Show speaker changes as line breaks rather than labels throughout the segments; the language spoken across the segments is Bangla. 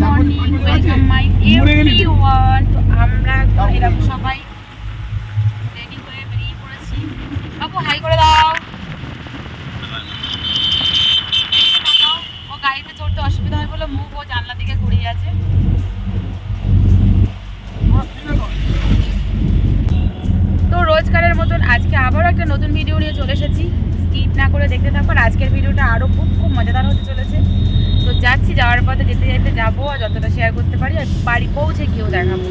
তো আমরা সবাই বেরিয়ে দাও। ও চড়তে অসুবিধা হয় বলে মুখ ও জানলা ঘুরিয়ে আছে। তো রোজকারের মতন আজকে আবারও একটা নতুন ভিডিও নিয়ে চলে এসেছি। স্কিপ না করে দেখতে থাকো আজকের ভিডিওটা আরও খুব খুব মজাদার হতে চলেছে। তো যাচ্ছি, যাওয়ার পথে যেতে যেতে যাব আর যতটা শেয়ার করতে পারি আর বাড়ি পৌঁছে গিয়েও দেখাবো।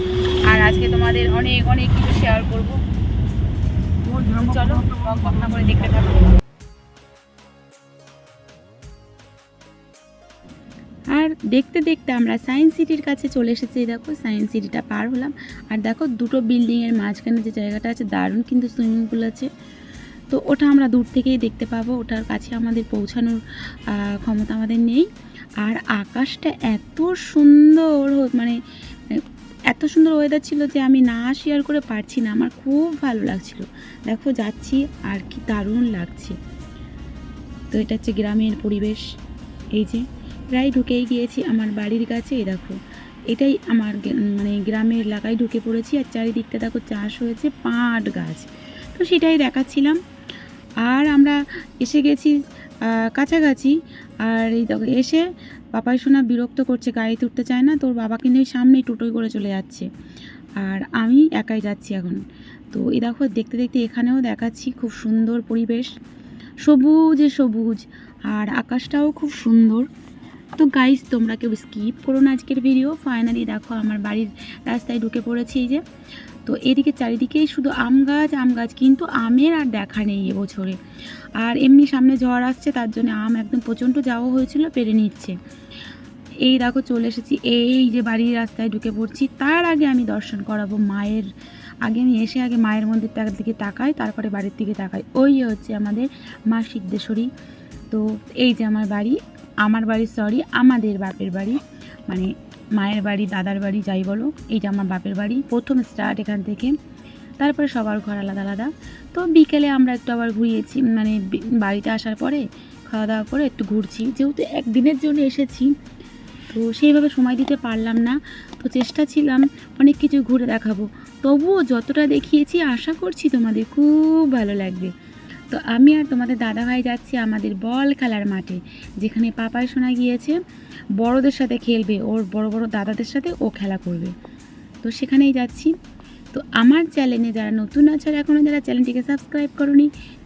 আর আজকে তোমাদের অনেক অনেক কিছু শেয়ার করব। চলো না করে দেখতে থাকো। আর দেখতে দেখতে আমরা সায়েন্স সিটির কাছে চলে এসেছি। দেখো সায়েন্স সিটিটা পার হলাম। আর দেখো, দুটো বিল্ডিংয়ের মাঝখানে যে জায়গাটা আছে, দারুণ কিন্তু সুইমিং পুল আছে। তো ওটা আমরা দূর থেকেই দেখতে পাবো। ওটার কাছে আমাদের পৌঁছানোর ক্ষমতা আমাদের নেই। আর আকাশটা এত সুন্দর হো- মানে এত সুন্দর ওয়েদার ছিল যে আমি না শেয়ার করে পারছি না। আমার খুব ভালো লাগছিল। দেখো, যাচ্ছি আর কি দারুণ লাগছে। তো এটা হচ্ছে গ্রামের পরিবেশ। এই যে, প্রায় ঢুকেই গিয়েছি আমার বাড়ির কাছে দেখো। এটাই আমার মানে গ্রামের এলাকায় ঢুকে পড়েছি। আর চারিদিকটা দেখো, চাষ হয়েছে পাট গাছ। তো সেটাই দেখাচ্ছিলাম। আর আমরা এসে গেছি কাছাকাছি। আর এই দেখো, এসে পাপাই শোনা বিরক্ত করছে গাড়িতে উঠতে চায় না, তোর বাবাকে নিয়ে সামনেই টোটোই করে চলে যাচ্ছে। আর আমি একাই যাচ্ছি এখন। তো এই দেখো, দেখতে দেখতে এখানেও দেখাচ্ছি খুব সুন্দর পরিবেশ। সবুজে সবুজ, আর আকাশটাও খুব সুন্দর। তো গাইস তোমরা কেউ স্কিপ করো না আজকের ভিডিও ফাইনালি দেখো, আমার বাড়ির রাস্তায় ঢুকে পড়েছি এই যে। তো এদিকে চারিদিকেই শুধু আম গাছ আম গাছ কিন্তু আমের আর দেখা নেই এবছরে আর এমনি সামনে ঝড় আসছে, তার জন্য আম একদম প্রচণ্ড যাওয়া হয়েছিল, পেরে নিচ্ছে। এই দেখো চলে এসেছি, এই যে বাড়ির রাস্তায় ঢুকে পড়ছি। তার আগে আমি দর্শন করাবো মায়ের, আগে আমি এসে আগে মায়ের মন্দিরটার দিকে তাকাই, তারপরে বাড়ির দিকে তাকাই। ওই হচ্ছে আমাদের মা সিদ্ধেশ্বরী। তো এই যে আমার বাড়ি আমার বাড়ি সরি আমাদের বাপের বাড়ি। মানে মায়ের বাড়ি, দাদার বাড়ি, যাই বলো, এইটা আমার বাপের বাড়ি। প্রথম স্টার্ট এখান থেকে। তারপরে সবার ঘর আলাদা আলাদা। তো বিকেলে আমরা একটু আবার ঘুরিয়েছি মানে বাড়িতে আসার পরে খাওয়া দাওয়া করে একটু ঘুরছি। যেহেতু একদিনের জন্য এসেছি, তো সেইভাবে সময় দিতে পারলাম না। তো চেষ্টা ছিলাম অনেক কিছু ঘুরে দেখাবো। তবুও যতটা দেখিয়েছি, আশা করছি তোমাদের খুব ভালো লাগবে। তো আমি আর তোমাদের দাদাভাই যাচ্ছি আমাদের বল খেলার মাঠে, যেখানে পাপাই শোনা গিয়েছে, বড়দের সাথে খেলবে, ওর বড় বড় দাদাদের সাথে ও খেলা করবে। তো সেখানেই যাচ্ছি। তো আমার চ্যানেলে যারা নতুন আছে আর এখনও যারা চ্যানেলটিকে সাবস্ক্রাইব করনি,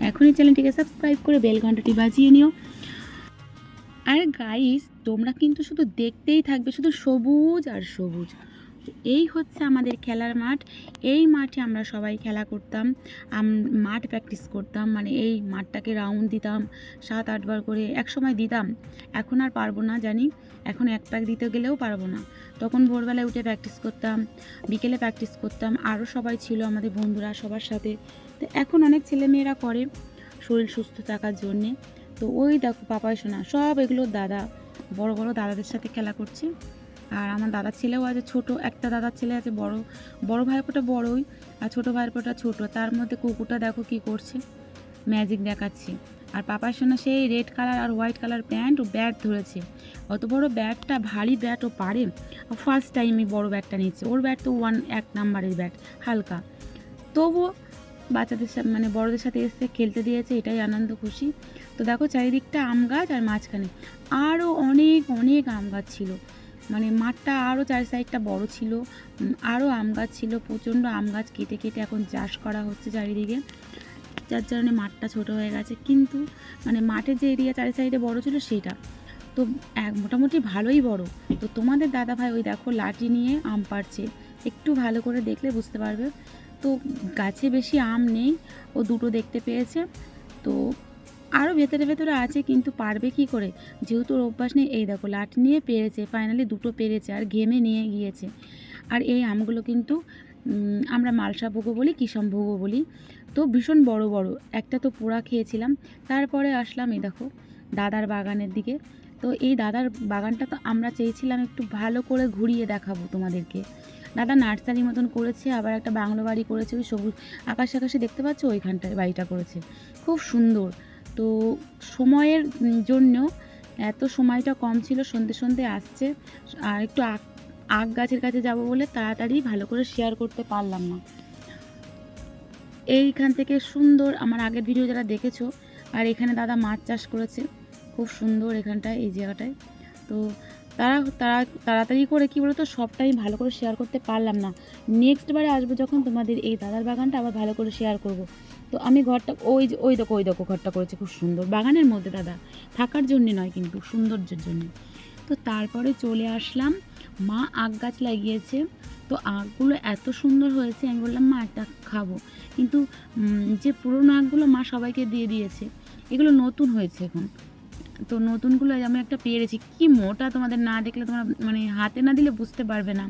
এখনই চ্যানেলটিকে সাবস্ক্রাইব করে বেল ঘন্টাটি বাজিয়ে নিও। আর গাইস তোমরা কিন্তু শুধু দেখতেই থাকবে, শুধু সবুজ আর সবুজ। এই হচ্ছে আমাদের খেলার মাঠ। এই মাঠে আমরা সবাই খেলা করতাম। মাঠ প্র্যাকটিস করতাম। মানে এই মাঠটাকে রাউন্ড দিতাম, সাত আটবার করে এক সময় দিতাম। এখন আর পারব না জানি। এখন এক প্যাক দিতে গেলেও পারব না। তখন ভোরবেলায় উঠে প্র্যাকটিস করতাম, বিকেলে প্র্যাকটিস করতাম। আরও সবাই ছিল আমাদের বন্ধুরা সবার সাথে। তো এখন অনেক ছেলেমেয়েরা করে শরীর সুস্থ থাকার জন্যে। তো ওই দেখো, পাপাই শোনা সব এগুলো দাদা, বড় বড় দাদাদের সাথে খেলা করছে। আর আমার দাদার ছেলেও আছে, ছোট, একটা দাদার ছেলে আছে, বড় বড় ভাইপোটা বড়ই আর ছোট ভাইপোটা ছোট। তার মধ্যে কুকুরটা দেখো কি করছে ম্যাজিক দেখাচ্ছে। আর পাপার সঙ্গে সেই রেড কালার আর হোয়াইট কালার প্যান্ট ও ব্যাট ধরেছে। অত বড় ব্যাটটা ভারী ব্যাট ও পারে ফার্স্ট টাইমই বড় ব্যাটটা নিচ্ছে ওর ব্যাট তো ওয়ান এক নাম্বারের ব্যাট হালকা। তবুও বাচ্চাদের সাথে মানে বড়দের সাথে এসে খেলতে দিয়েছে, এটাই আনন্দ, খুশি। তো দেখো চারিদিকটা আম গাছ আর মাঝখানে। আরও অনেক অনেক আম গাছ ছিল। মানে মাঠটা আরও চারি সাইডটা বড় ছিল আরও আম গাছ ছিল, প্রচণ্ড আম গাছ কেটে কেটে এখন চাষ করা হচ্ছে চারিদিকে। যার কারণে মাঠটা ছোট হয়ে গেছে। কিন্তু মানে মাঠের যে এরিয়া চারি সাইডে বড় ছিল সেটা। তো এক মোটামুটি ভালোই বড়। তো তোমাদের দাদা ভাই ওই দেখো লাঠি নিয়ে আম পাড়ছে। একটু ভালো করে দেখলে বুঝতে পারবে। তো গাছে বেশি আম নেই। ও দুটো দেখতে পেয়েছে। তো আরও ভেতরে ভেতরে আছে, কিন্তু পারবে কি করে? যেহেতু ওর অভ্যাস নেই, এই দেখো, লাঠি নিয়ে পেরেছে ফাইনালি দুটো পেরেছে আর ঘেমে নিয়ে গিয়েছে। আর এই আমগুলো কিন্তু আমরা মালসা ভোগো বলি কিষম ভোগো বলি। তো ভীষণ বড় বড়, একটা তো পোড়া খেয়েছিলাম। তারপরে আসলাম, এই দেখো, দাদার বাগানের দিকে। তো এই দাদার বাগানটা তো আমরা চেয়েছিলাম একটু ভালো করে ঘুরিয়ে দেখাবো তোমাদেরকে। দাদা নার্সারি মতন করেছে, আবার একটা বাংলো বাড়ি করেছে, ওই সবুজ আকাশ আকাশে দেখতে পাচ্ছ? ওইখানটায় বাড়িটা করেছে। খুব সুন্দর। তো সময়ের জন্য এত সময়টা কম ছিল, সন্ধে সন্ধে আসছে। আর একটু আগ আগ গাছের কাছে যাব বলে তাড়াতাড়ি ভালো করে শেয়ার করতে পারলাম না। এইখান থেকে সুন্দর আমার আগের ভিডিও যারা দেখেছ, আর এখানে দাদা মাছ চাষ করেছে, খুব সুন্দর এখানটায়, এই জায়গাটায়। তো তারা তারা, তাড়াতাড়ি করে, কী বলতো, সবটাই ভালো করে শেয়ার করতে পারলাম না। নেক্সট বারে আসব যখন তোমাদের এই দাদার বাগানটা আবার ভালো করে শেয়ার করব। তো আমি ঘরটা, ওই যে, ওই দেখো ওই দেখো ঘরটা করেছে, খুব সুন্দর। বাগানের মধ্যে, দাদা, থাকার জন্যে নয় কিন্তু, সৌন্দর্যের জন্য। তো তারপরে চলে আসলাম। মা আখ গাছ লাগিয়েছে। তো আখগুলো এত সুন্দর হয়েছে, আমি বললাম, মা, একটা খাব। কিন্তু যে পুরনো আখগুলো মা সবাইকে দিয়ে দিয়েছে, এগুলো নতুন হয়েছে এখন। তো নতুনগুলো আমি একটা পেরেছি। কি মোটা তোমাদের না দেখলে তোমরা মানে হাতে না দিলে বুঝতে পারবে না।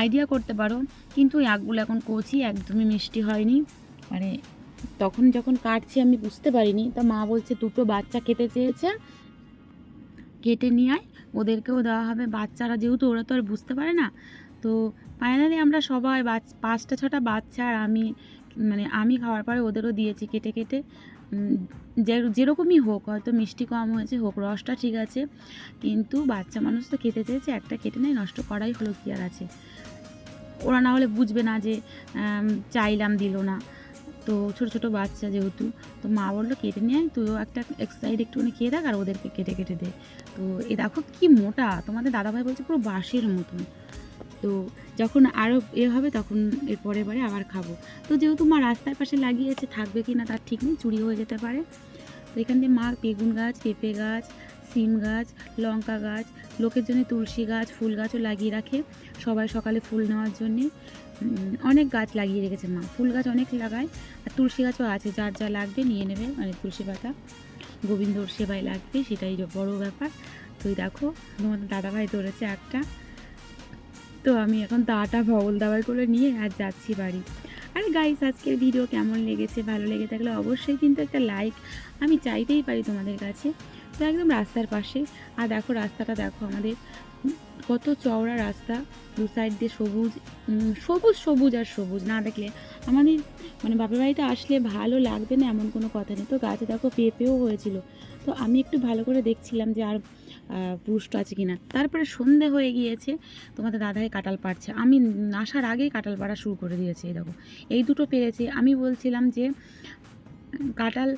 আইডিয়া করতে পারো, কিন্তু ওই আখগুলো এখন কচি, একদমই মিষ্টি হয়নি। মানে তখন যখন কাটছি আমি বুঝতে পারিনি। তা মা বলছে, দুটো বাচ্চা খেতে চেয়েছে, কেটে নিয়ে আয়। ওদেরকেও দেওয়া হবে। বাচ্চারা যেহেতু ওরা তো আর বুঝতে পারে না। তো ফাইনালি আমরা সবাই পাঁচটা ছটা বাচ্চা আর আমি মানে আমি খাওয়ার পরে ওদেরও দিয়েছি কেটে কেটে। যে যেরকমই হোক, হয়তো মিষ্টি কম হয়েছে হোক, রসটা ঠিক আছে, কিন্তু বাচ্চা মানুষ তো খেতে চেয়েছে, একটা কেটে নেয়, নষ্ট করাই হলো কি আর আছে। ওরা না হলে বুঝবে না যে চাইলাম দিল না। তো ছোট ছোট বাচ্চা যেহেতু, তো মা বলল, কেটে নিয়ে তুইও একটা এক সাইড একটুখানি খেয়ে দেখ, আর ওদেরকে কেটে কেটে দে। তো এ দেখো কি মোটা, তোমাদের দাদাভাই বলছে পুরো বাঁশের মতন। তো যখন আরও এ হবে তখন এর পরের বারে আবার খাব। তো যেহেতু মা রাস্তার পাশে লাগিয়েছে, থাকবে কি না তার ঠিক নেই, চুরি হয়ে যেতে পারে। তো এখান দিয়ে মা বেগুন গাছ, পেঁপে গাছ, সিম গাছ, লঙ্কা গাছ, লোকের জন্য তুলসী গাছ, ফুল গাছও লাগিয়ে রাখে সবাই সকালে ফুল নেওয়ার জন্যে। অনেক গাছ লাগিয়ে রেখেছে মা। ফুল গাছ অনেক লাগায়, আর তুলসী গাছও আছে, যার যা লাগবে নিয়ে নেবে মানে তুলসী পাতা। গোবিন্দর সেবায় লাগবে, সেটাই বড় ব্যাপার। তুই দেখো, তোমাদের দাদাভাই ধরেছে একটা। তো আমি এখন দাটা ভবল দাবাই করে নিয়ে আর যাচ্ছি বাড়ি। আর গাইস আজকের ভিডিও কেমন লেগেছে, ভালো লেগে থাকলে অবশ্যই কিন্তু একটা লাইক আমি চাইতেই পারি তোমাদের কাছে। তো একদম রাস্তার পাশে। আর দেখো রাস্তাটা দেখো আমাদের। কত চওড়া রাস্তা, দু সাইড দিয়ে সবুজ সবুজ সবুজ আর সবুজ। না দেখলে আমাদের মানে বাপের বাড়িতে আসলে ভালো লাগবে না এমন কোনো কথা নেই। তো গাছে দেখো পেঁপেও হয়েছিল। তো আমি একটু ভালো করে দেখছিলাম যে আর পুষ্ট আছে কিনা। তারপরে সন্ধে হয়ে গিয়েছে, তোমাদের দাদাই কাঁঠাল পাড়ছে। আমি আসার আগেই কাঁঠাল পাড়া শুরু করে দিয়েছে, এই দেখো। এই দুটো পেরেছে। আমি বলছিলাম যে, কাঁঠাল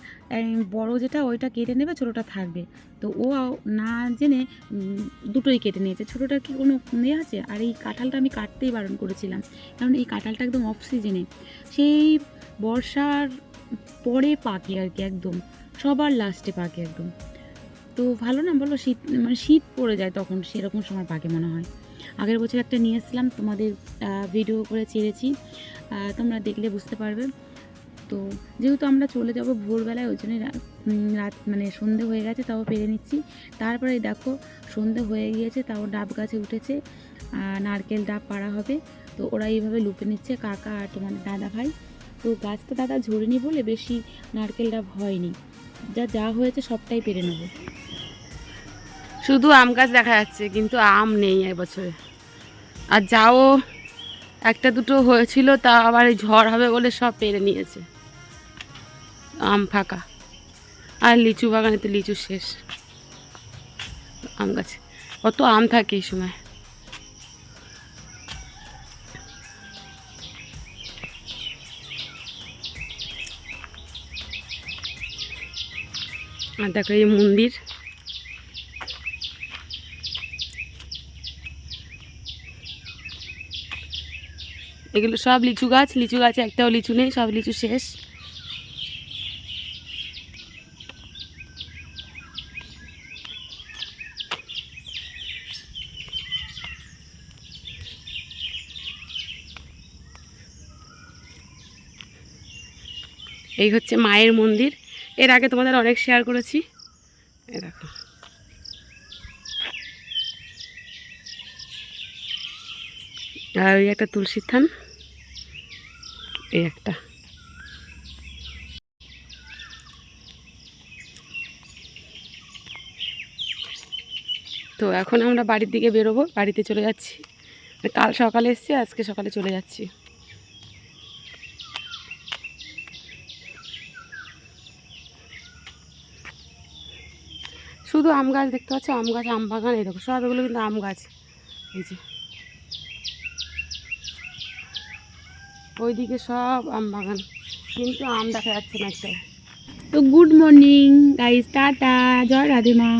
বড় যেটা, ওইটা কেটে নেবে, ছোটোটা থাকবে। তো ও না জেনে দুটোই কেটে নিয়েছে। ছোটোটার কি কোনো ইয়ে আছে? আর এই কাঁঠালটা আমি কাটতেই বারণ করেছিলাম। কারণ এই কাঁঠালটা একদম অফ সিজনে সেই বর্ষার পরে পাকে আর কি, একদম। সবার লাস্টে পাকে একদম। তো ভালো না? বলো শীত মানে শীত পড়ে যায় তখন, সেরকম সময় পাকে মনে হয়। আগের বছর একটা নিয়ে এসেছিলাম, তোমাদের ভিডিও করে ছেড়েছি। তোমরা দেখলে বুঝতে পারবে। তো যেহেতু আমরা চলে যাব ভোরবেলায়, ওই জন্য রাত মানে সন্ধে হয়ে গেছে, তাও পেরে নিচ্ছি। তারপরে দেখো, সন্ধে হয়ে গিয়েছে, তাও ডাব গাছে উঠেছে। নারকেল ডাব পাড়া হবে। তো ওরা এইভাবে লুপে নিচ্ছে, কাকা আর তোমার দাদা ভাই। তো গাছটা দাদা ঝরেনি বলে বেশি নারকেল ডাব হয়নি। যা যা হয়েছে সবটাই পেরে নেব।
শুধু আম গাছ দেখা যাচ্ছে, কিন্তু আম নেই এবছরে। আর যাও, একটা দুটো হয়েছিল, তা আবার ঝড় হবে বলে সব পেরে নিয়েছে। আম ফাঁকা। আর লিচু বাগানে তো লিচু শেষ। আম গাছে। কত আম থাকে এই সময়। আর দেখো এই মন্দির। এগুলো সব লিচু গাছ, লিচু গাছে একটাও লিচু নেই, সব লিচু শেষ। এই হচ্ছে মায়ের মন্দির। এর আগে তোমাদের অনেক শেয়ার করেছি। দেখো। আর ওই একটা তুলসীর থান। এই একটা। তো এখন আমরা বাড়ির দিকে বেরোবো, বাড়িতে চলে যাচ্ছি। কাল সকালে এসছি, আজকে সকালে চলে যাচ্ছি। শুধু আম গাছ দেখতে পাচ্ছ, আম গাছ, আম বাগান, এই দেখো, সব এগুলো কিন্তু আম গাছ। এই যে। ওইদিকে সব আম বাগান। কিন্তু আম দেখা যাচ্ছে না একটা।
তো গুড মর্নিং, গাইস, টাটা, জয় রাধে মা।